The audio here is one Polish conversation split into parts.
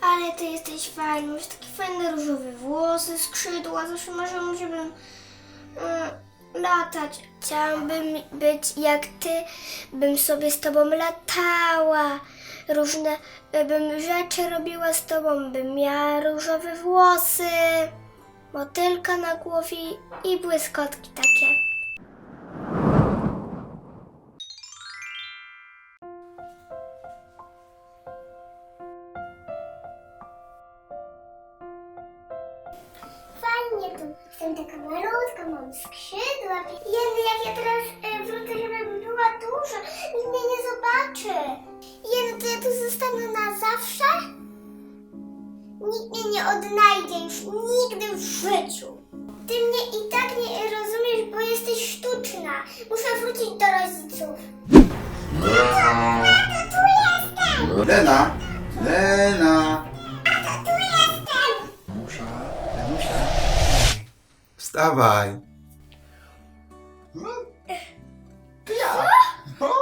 Ale ty jesteś fajny, masz takie fajne różowe włosy, skrzydła, zawsze marzyłam, żebym mm, latać. Chciałabym być jak ty, bym sobie z tobą latała, różne bym rzeczy robiła z tobą, bym miała różowe włosy, motylka na głowie i błyskotki takie. Fajnie tu. Jestem taka malutka, mam skrzydła. Jeny, jak ja teraz e, wrócę, żebym była duża, nikt mnie nie zobaczy. Jeny, to ja tu zostanę na zawsze? Nikt mnie nie odnajdzie już nigdy w życiu. Ty mnie i tak nie rozumiesz, bo jesteś sztuczna. Muszę wrócić do rodziców. Tato, tu jestem! Lena! Lena! Wstawaj. To ja. No?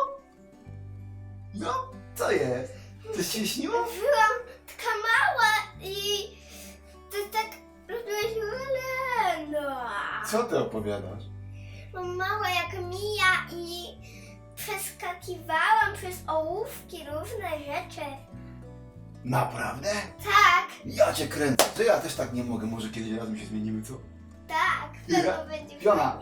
No, co jest? Coś się śniło? Byłam taka mała i ty tak robiłaś Leno. Co ty opowiadasz? Byłam mała jak Mija i przeskakiwałam przez ołówki różne rzeczy. Naprawdę? Tak, Ja cię kręcę. To ja też tak nie mogę. Może kiedyś razem się zmienimy, co? Tak, Ira,